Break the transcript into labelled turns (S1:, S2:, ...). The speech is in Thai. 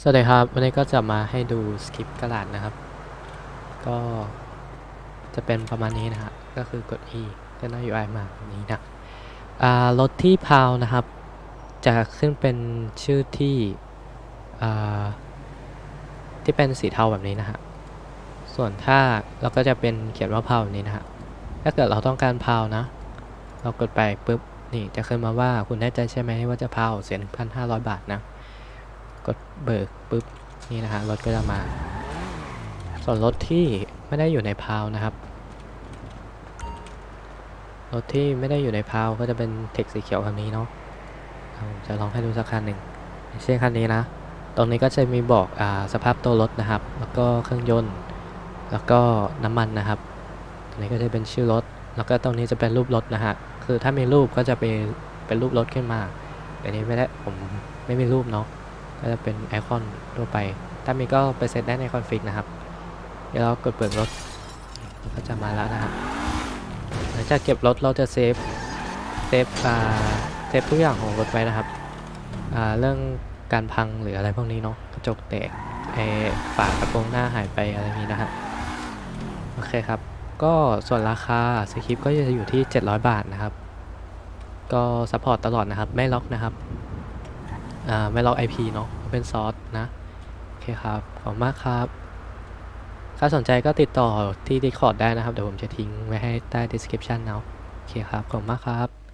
S1: สวัสดีครับ วันนี้ก็จะมาให้ดูสคริปต์กระดาษนะครับ ก็จะเป็นประมาณนี้นะฮะก็คือกด E ก็น้า UI มาแบบนี้นะรถที่พาวนะครับ จะขึ้นเป็นชื่อที่ที่เป็นสีเทาแบบนี้นะฮะส่วนถ้าเราก็จะเป็นเขียนว่าพาวแบบนี้นะฮะถ้าเกิดเราต้องการพาวนะ เรากดไปปุ๊บนี่จะขึ้นมาว่าคุณแน่ใจใช่ไหมว่าจะพาวเสียหนึ่งพันห้าร้อยบาทนะ กดเบิกปุ๊บนี่นะฮะรถก็จะมา ส่วนรถที่ไม่ได้อยู่ในพาวนะครับรถที่ไม่ได้อยู่ในพาวก็จะเป็นเทคสีเขียวคันนี้เนาะผมจะลองให้ดูสักคันหนึ่งเช่นคันนี้นะ ตรงนี้ก็จะมีบอกอสภาพตัวรถนะครับ แล้วก็เครื่องยนต์ แล้วก็น้ำมันนะครับ ตรงนี้ก็จะเป็นชื่อรถ แล้วก็ตรงนี้จะเป็นรูปรถนะฮะ คือถ้ามีรูปก็จะเป็นเป็นรูปรถขึ้นมาแต่นี้ไม่ได้ผมไม่มีรูปเนาะ ก็จะเป็นไอคอนทั่วไป ถ้ามีก็ไปเซตได้ในคอนฟิกนะครับ เดี๋ยวเรากดเปิดรถก็จะมาแล้วนะครับ หลังจากเก็บรถเราจะเซฟ เซฟอ่าเซฟทุกอย่างของรถไว้นะครับอ่าเรื่องการพังหรืออะไรพวกนี้เนาะ กระจกแตกไอฝากระโปรงหน้าหายไปอะไรนี้นะฮะ โอเคครับ ก็ส่วนราคาสคริปก็จะอยู่ที่ 700 บาทนะครับ ก็ซัพพอร์ตตลอดนะครับ ไม่ล็อกนะครับ อ่าไม่ล็อก IP เนาะเป็นซอสนะ โอเคครับ ขอบคุณมากครับ ถ้าสนใจก็ติดต่อที่ Discord ได้นะครับ เดี๋ยวผมจะทิ้งไว้ให้ใต้ description เนาะ โอเคครับ ขอบคุณมากครับ